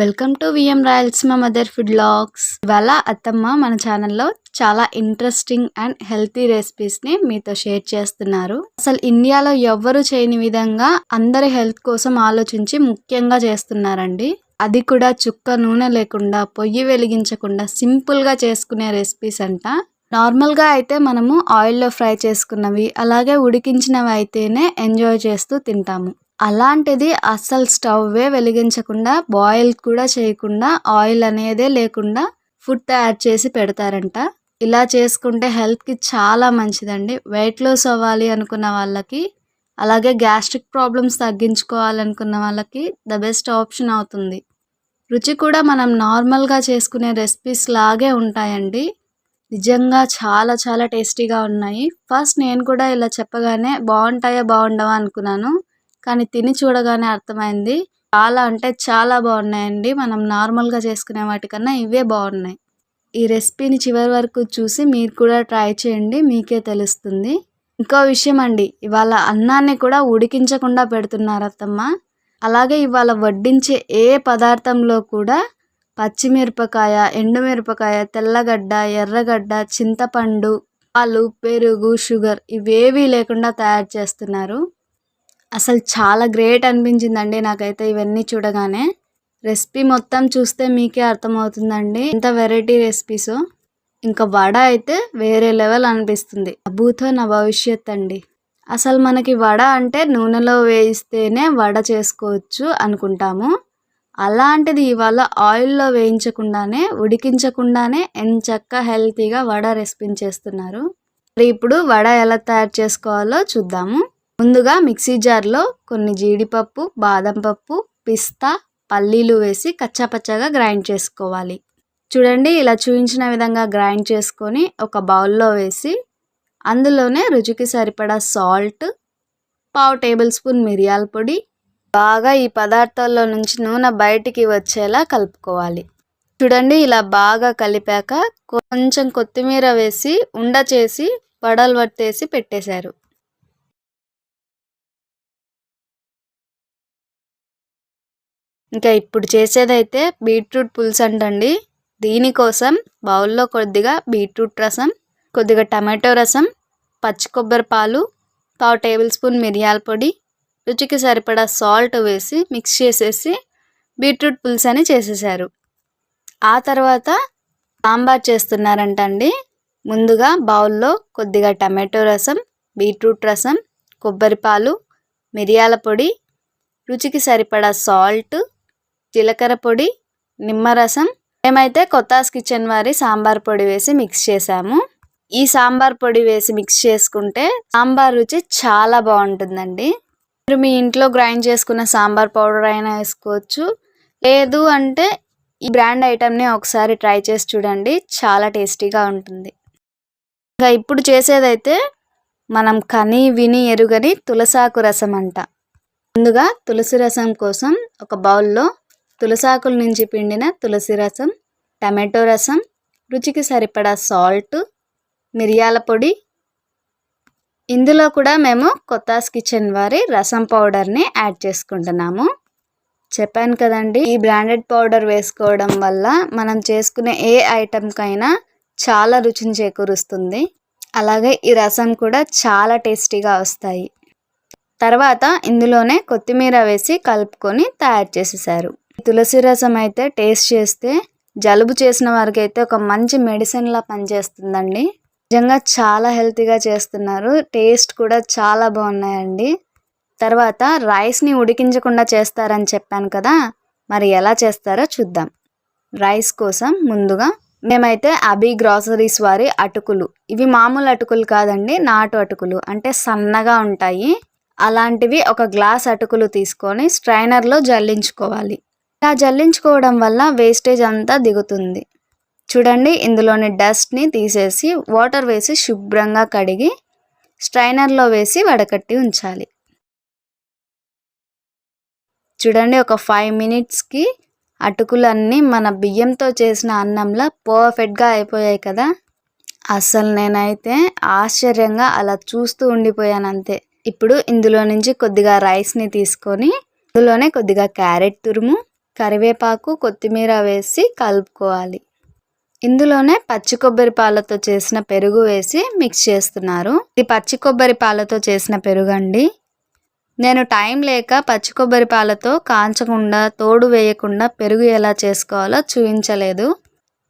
Welcome to V M royals మా mother food logs ఇవాళ అత్తమ్మ మన ఛానల్లో చాలా ఇంట్రెస్టింగ్ అండ్ హెల్తీ రెసిపీస్ని మీతో షేర్ చేస్తున్నారు. అసలు ఇండియాలో ఎవ్వరు చేయని విధంగా అందరి హెల్త్ కోసం ఆలోచించి ముఖ్యంగా చేస్తున్నారండి. అది కూడా చుక్క నూనె లేకుండా పొయ్యి వెలిగించకుండా సింపుల్గా చేసుకునే రెసిపీస్ అంట. నార్మల్గా అయితే మనము ఆయిల్లో ఫ్రై చేసుకున్నవి అలాగే ఉడికించినవి అయితేనే ఎంజాయ్ చేస్తూ తింటాము. అలాంటిది అస్సలు స్టవ్వే వెలిగించకుండా బాయిల్ కూడా చేయకుండా ఆయిల్ అనేదే లేకుండా ఫుడ్ తయారు చేసి పెడతారంట. ఇలా చేసుకుంటే హెల్త్కి చాలా మంచిదండి. వెయిట్ లాస్ అవ్వాలి అనుకున్న వాళ్ళకి అలాగే గ్యాస్ట్రిక్ ప్రాబ్లమ్స్ తగ్గించుకోవాలనుకున్న వాళ్ళకి ద బెస్ట్ ఆప్షన్ అవుతుంది. రుచి కూడా మనం నార్మల్గా చేసుకునే రెసిపీస్ లాగే ఉంటాయండి. నిజంగా చాలా చాలా టేస్టీగా ఉన్నాయి. ఫస్ట్ నేను కూడా ఇలా చెప్పగానే బాగుంటాయా బాగుండవా అనుకున్నాను. కానీ తిని చూడగానే అర్థమైంది. చాలా అంటే చాలా బాగున్నాయండి. మనం నార్మల్గా చేసుకునే వాటికన్నా ఇవే బాగున్నాయి. ఈ రెసిపీని చివరి వరకు చూసి మీరు కూడా ట్రై చేయండి. మీకే తెలుస్తుంది. ఇంకో విషయం అండి. ఇవాళ అన్నాన్ని కూడా ఉడికించకుండా పెడుతున్నారు అత్తమ్మ. అలాగే ఇవాళ వడ్డించే ఏ పదార్థంలో కూడా పచ్చిమిరపకాయ ఎండుమిరపకాయ తెల్లగడ్డ ఎర్రగడ్డ చింతపండు పాలు పెరుగు షుగర్ ఇవేవీ లేకుండా తయారు చేస్తున్నారు. అసలు చాలా గ్రేట్ అనిపించిందండి నాకైతే ఇవన్నీ చూడగానే. రెసిపీ మొత్తం చూస్తే మీకే అర్థమవుతుందండి. ఎంత వెరైటీ రెసిపీస్. ఇంకా వడ అయితే వేరే లెవెల్ అనిపిస్తుంది. అభూతో నా భవిష్యత్ అండి. అసలు మనకి వడ అంటే నూనెలో వేయిస్తేనే వడ చేసుకోవచ్చు అనుకుంటాము. అలాంటిది ఇవాళ ఆయిల్లో వేయించకుండానే ఉడికించకుండానే ఎంచక్క హెల్తీగా వడ రెసిపీ చేస్తున్నారు. మరి ఇప్పుడు వడ ఎలా తయారు చేసుకోవాలో చూద్దాము. ముందుగా మిక్సీ జార్లో కొన్ని జీడిపప్పు బాదం పప్పు పిస్తా పల్లీలు వేసి కచ్చాపచ్చాగా గ్రైండ్ చేసుకోవాలి. చూడండి ఇలా చూపించిన విధంగా గ్రైండ్ చేసుకొని ఒక బౌల్లో వేసి అందులోనే రుచికి సరిపడా సాల్ట్ పావు టేబుల్ స్పూన్ మిరియాల పొడి బాగా ఈ పదార్థాల్లో నుంచి నూనె బయటికి వచ్చేలా కలుపుకోవాలి. చూడండి ఇలా బాగా కలిపాక కొంచెం కొత్తిమీర వేసి ఉండ చేసి వడలు పట్టేసి పెట్టేశారు. ఇంకా ఇప్పుడు చేసేదైతే బీట్రూట్ పులుసు అంటండి. దీనికోసం బౌల్లో కొద్దిగా బీట్రూట్ రసం కొద్దిగా టమాటో రసం పచ్చి కొబ్బరి పాలు పావు టేబుల్ స్పూన్ మిరియాల పొడి రుచికి సరిపడా సాల్ట్ వేసి మిక్స్ చేసేసి బీట్రూట్ పులుసు అని చేసేసారు. ఆ తర్వాత సాంబార్ చేస్తున్నారంటండి. ముందుగా బౌల్లో కొద్దిగా టమాటో రసం బీట్రూట్ రసం కొబ్బరి పాలు మిరియాల పొడి రుచికి సరిపడా సాల్ట్ జీలకర్ర పొడి నిమ్మరసం మేమైతే కొత్తాస్ కిచెన్ వారి సాంబార్ పొడి వేసి మిక్స్ చేసాము ఈ సాంబార్ పొడి వేసి మిక్స్ చేసుకుంటే సాంబార్ రుచి చాలా బాగుంటుందండి. మీరు మీ ఇంట్లో గ్రైండ్ చేసుకున్న సాంబార్ పౌడర్ అయినా వేసుకోవచ్చు. లేదు అంటే ఈ బ్రాండ్ ఐటెంని ఒకసారి ట్రై చేసి చూడండి చాలా టేస్టీగా ఉంటుంది. ఇంకా ఇప్పుడు చేసేదైతే మనం కని విని ఎరుగని తులసాకు రసం అంట. ముందుగా తులసి రసం కోసం ఒక బౌల్లో తులసాకుల నుంచి పిండిన తులసి రసం టమాటో రసం రుచికి సరిపడా సాల్ట్ మిరియాల పొడి. ఇందులో కూడా మేము కొత్తాస్ కిచెన్ వారి రసం పౌడర్ని యాడ్ చేసుకుంటున్నాము. చెప్పాను కదండి ఈ బ్రాండెడ్ పౌడర్ వేసుకోవడం వల్ల మనం చేసుకునే ఏ ఐటెంకైనా చాలా రుచిని చేకూరుస్తుంది. అలాగే ఈ రసం కూడా చాలా టేస్టీగా వస్తాయి. తర్వాత ఇందులోనే కొత్తిమీర వేసి కలుపుకొని తయారు చేసేసారు తులసి రసం అయితే టేస్ట్ చేస్తే జలుబు చేసిన వారికి అయితే ఒక మంచి మెడిసిన్ లా పనిచేస్తుందండి. నిజంగా చాలా హెల్తీగా చేస్తున్నారు. టేస్ట్ కూడా చాలా బాగున్నాయండి. తర్వాత రైస్ని ఉడికించకుండా చేస్తారని చెప్పాను కదా మరి ఎలా చేస్తారో చూద్దాం. రైస్ కోసం ముందుగా మేమైతే అబీ గ్రాసరీస్ వారి అటుకులు. ఇవి మామూలు అటుకులు కాదండి నాటు అటుకులు. అంటే సన్నగా ఉంటాయి. అలాంటివి ఒక గ్లాస్ అటుకులు తీసుకొని స్ట్రైనర్లో జల్లించుకోవాలి. ఇలా జల్లించుకోవడం వల్ల వేస్టేజ్ అంతా దిగుతుంది. చూడండి ఇందులోని డస్ట్ని తీసేసి వాటర్ వేసి శుభ్రంగా కడిగి స్ట్రైనర్లో వేసి వడకట్టి ఉంచాలి. చూడండి ఒక ఫైవ్ మినిట్స్కి అటుకులన్నీ మన బియ్యంతో చేసిన అన్నంలా పర్ఫెక్ట్గా అయిపోయాయి కదా. అసలు నేనైతే ఆశ్చర్యంగా అలా చూస్తూ ఉండిపోయాను అంతే. ఇప్పుడు ఇందులో నుంచి కొద్దిగా రైస్ని తీసుకొని ఇందులోనే కొద్దిగా క్యారెట్ తురుము కరివేపాకు కొత్తిమీర వేసి కలుపుకోవాలి. ఇందులోనే పచ్చి కొబ్బరి పాలతో చేసిన పెరుగు వేసి మిక్స్ చేస్తున్నారు. ఇది పచ్చి కొబ్బరి పాలతో చేసిన పెరుగు అండి నేను టైం లేక పచ్చి కొబ్బరి పాలతో కాంచకుండా తోడు వేయకుండా పెరుగు ఎలా చేసుకోవాలో చూపించలేదు.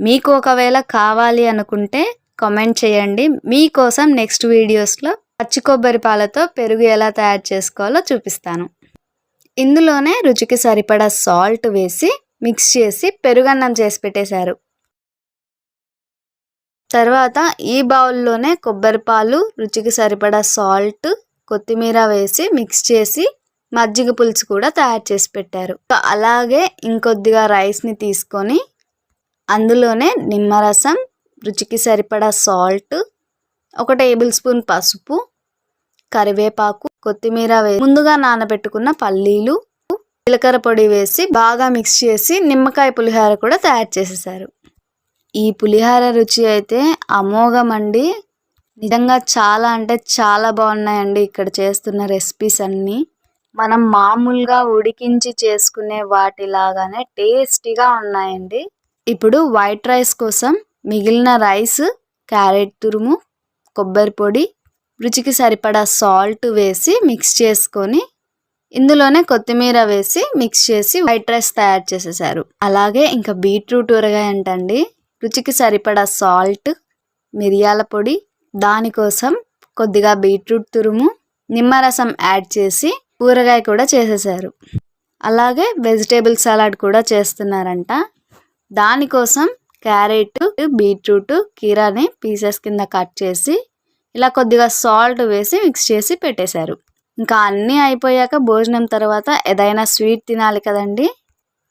మీకు ఒకవేళ కావాలి అనుకుంటే కామెంట్ చేయండి. మీకోసం నెక్స్ట్ వీడియోస్లో పచ్చి కొబ్బరి పాలతో పెరుగు ఎలా తయారు చేసుకోవాలో చూపిస్తాను. ఇందులోనే రుచికి సరిపడా సాల్ట్ వేసి మిక్స్ చేసి పెరుగన్నం చేసి పెట్టేశారు. తర్వాత ఈ బౌల్లోనే కొబ్బరి పాలు రుచికి సరిపడా సాల్ట్ కొత్తిమీర వేసి మిక్స్ చేసి మజ్జిగ పులుసు కూడా తయారు చేసి పెట్టారు. అలాగే ఇంకొద్దిగా రైస్ని తీసుకొని అందులోనే నిమ్మరసం రుచికి సరిపడా సాల్ట్ ఒక టేబుల్ స్పూన్ పసుపు కరివేపాకు కొత్తిమీర వేసి ముందుగా నానబెట్టుకున్న పల్లీలు జీలకర్ర పొడి వేసి బాగా మిక్స్ చేసి నిమ్మకాయ పులిహోర కూడా తయారు చేసేసారు. ఈ పులిహోర రుచి అయితే అమోఘం అండి. నిజంగా చాలా అంటే చాలా బాగున్నాయండి ఇక్కడ చేస్తున్న రెసిపీస్ అన్నీ. మనం మామూలుగా ఉడికించి చేసుకునే వాటిలాగానే టేస్టీగా ఉన్నాయండి. ఇప్పుడు వైట్ రైస్ కోసం మిగిలిన రైస్ క్యారెట్ తురుము కొబ్బరి పొడి రుచికి సరిపడా సాల్ట్ వేసి మిక్స్ చేసుకొని ఇందులోనే కొత్తిమీర వేసి మిక్స్ చేసి వైట్ రైస్ తయారు చేసేసారు. అలాగే ఇంకా బీట్రూట్ ఊరగాయ అంటండి రుచికి సరిపడా సాల్ట్ మిరియాల పొడి దానికోసం కొద్దిగా బీట్రూట్ తురుము నిమ్మరసం యాడ్ చేసి ఊరగాయ కూడా చేసేసారు. అలాగే వెజిటేబుల్ సలాడ్ కూడా చేస్తున్నారంట. దానికోసం క్యారెట్ బీట్రూట్ కీరాని పీసెస్ కింద కట్ చేసి ఇలా కొద్దిగా సాల్ట్ వేసి మిక్స్ చేసి పెట్టేశారు. ఇంకా అన్నీ అయిపోయాక భోజనం తర్వాత ఏదైనా స్వీట్ తినాలి కదండి?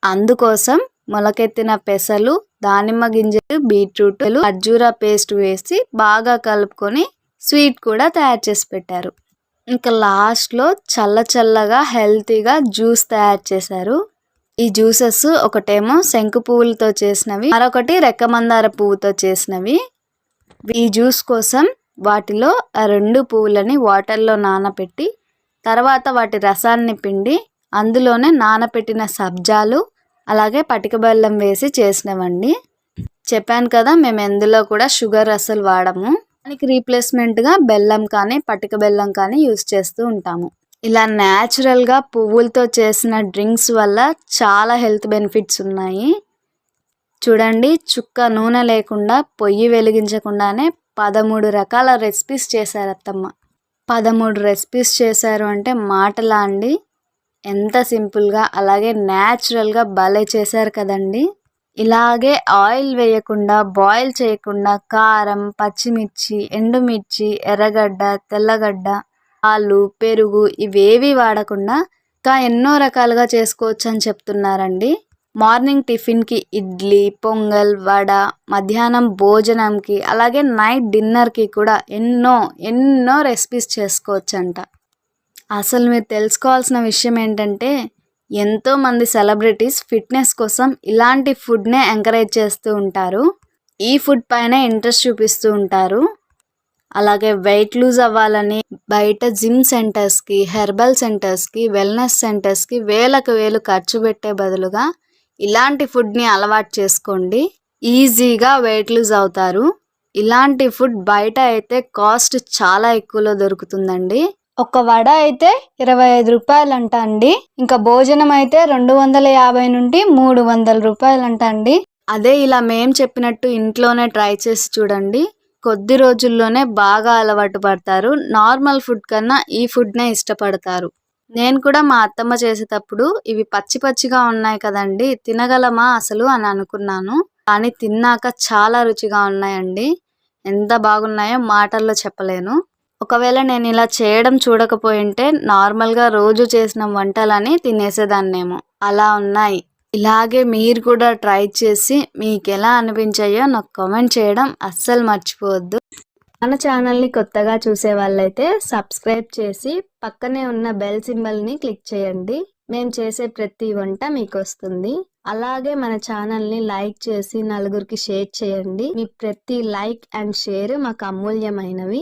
అందుకోసం మొలకెత్తిన పెసలు దానిమ్మ గింజలు బీట్రూట్ ఖర్జూరా పేస్ట్ వేసి బాగా కలుపుకొని స్వీట్ కూడా తయారు చేసి పెట్టారు. ఇంకా లాస్ట్లో చల్ల చల్లగా హెల్తీగా జ్యూస్ తయారు చేశారు. ఈ జ్యూసెస్ ఒకటేమో శంకు పువ్వులతో చేసినవి మరొకటి రెక్కమందార పువ్వుతో చేసినవి. ఈ జ్యూస్ కోసం వాటిలో ఆ రెండు పువ్వులని వాటర్లో నానబెట్టి తర్వాత వాటి రసాన్ని పిండి అందులోనే నానబెట్టిన సబ్జాలు అలాగే పటిక బెల్లం వేసి చేసినవండి. చెప్పాను కదా మేము ఎందులో కూడా షుగర్ అసలు వాడము. దానికి రీప్లేస్మెంట్గా బెల్లం కానీ పటిక బెల్లం కానీ యూస్ చేస్తూ ఉంటాము. ఇలా న్యాచురల్గా పువ్వులతో చేసిన డ్రింక్స్ వల్ల చాలా హెల్త్ బెనిఫిట్స్ ఉన్నాయి. చూడండి చుక్క నూనె లేకుండా పొయ్యి వెలిగించకుండానే పదమూడు రకాల రెసిపీస్ చేశారు అత్తమ్మ. పదమూడు రెసిపీస్ చేశారు అంటే మాటలా అండి. ఎంత సింపుల్గా అలాగే న్యాచురల్గా భలే చేశారు కదండి. ఇలాగే ఆయిల్ వేయకుండా బాయిల్ చేయకుండా కారం పచ్చిమిర్చి ఎండుమిర్చి ఎర్రగడ్డ తెల్లగడ్డ ఆలు పెరుగు ఇవేవి వాడకుండా ఇంకా ఎన్నో రకాలుగా చేసుకోవచ్చు అని చెప్తున్నారండి. మార్నింగ్ టిఫిన్కి ఇడ్లీ పొంగల్ వడ మధ్యాహ్నం భోజనంకి అలాగే నైట్ డిన్నర్కి కూడా ఎన్నో ఎన్నో రెసిపీస్ చేసుకోవచ్చంట. అసలు మీరు తెలుసుకోవాల్సిన విషయం ఏంటంటే ఎంతోమంది సెలబ్రిటీస్ ఫిట్నెస్ కోసం ఇలాంటి ఫుడ్నే ఎంకరేజ్ చేస్తూ ఉంటారు. ఈ ఫుడ్ పైన ఇంట్రెస్ట్ చూపిస్తూ ఉంటారు. అలాగే వెయిట్ లూజ్ అవ్వాలని బయట జిమ్ సెంటర్స్కి హెర్బల్ సెంటర్స్కి వెల్నెస్ సెంటర్స్కి వేలకు వేలు ఖర్చు పెట్టే బదులుగా ఇలాంటి ఫుడ్ని అలవాటు చేసుకోండి. ఈజీగా వెయిట్ లూజ్ అవుతారు. ఇలాంటి ఫుడ్ బయట అయితే కాస్ట్ చాలా ఎక్కువలో దొరుకుతుందండి. ఒక వడ అయితే ఇరవై ఐదు రూపాయలంట అండి. ఇంకా భోజనం అయితే రెండు వందల యాభై నుండి మూడు వందల రూపాయలంట అండి. అదే ఇలా మేం చెప్పినట్టు ఇంట్లోనే ట్రై చేసి చూడండి. కొద్ది రోజుల్లోనే బాగా అలవాటు పడతారు. నార్మల్ ఫుడ్ కన్నా ఈ ఫుడ్నే ఇష్టపడతారు. నేను కూడా మా అత్తమ్మ చేసేటప్పుడు ఇవి పచ్చి పచ్చిగా ఉన్నాయి కదండి తినగలమా అసలు అని అనుకున్నాను. కానీ తిన్నాక చాలా రుచిగా ఉన్నాయండి. ఎంత బాగున్నాయో మాటల్లో చెప్పలేను. ఒకవేళ నేను ఇలా చేయడం చూడకపోయింటే నార్మల్గా రోజు చేసిన వంటలని తినేసేదాన్నేమో. అలా ఉన్నాయి. ఇలాగే మీరు కూడా ట్రై చేసి మీకు ఎలా అనిపించాయో నాకు కామెంట్ చేయడం అస్సలు మర్చిపోవద్దు. మన ఛానల్ని కొత్తగా చూసే వాళ్ళైతే సబ్స్క్రైబ్ చేసి పక్కనే ఉన్న బెల్ సింబల్ని క్లిక్ చేయండి. మేము చేసే ప్రతి వంట మీకు వస్తుంది అలాగే మన ఛానల్ని లైక్ చేసి నలుగురికి షేర్ చేయండి. మీ ప్రతి లైక్ అండ్ షేర్ మాకు అమూల్యమైనవి.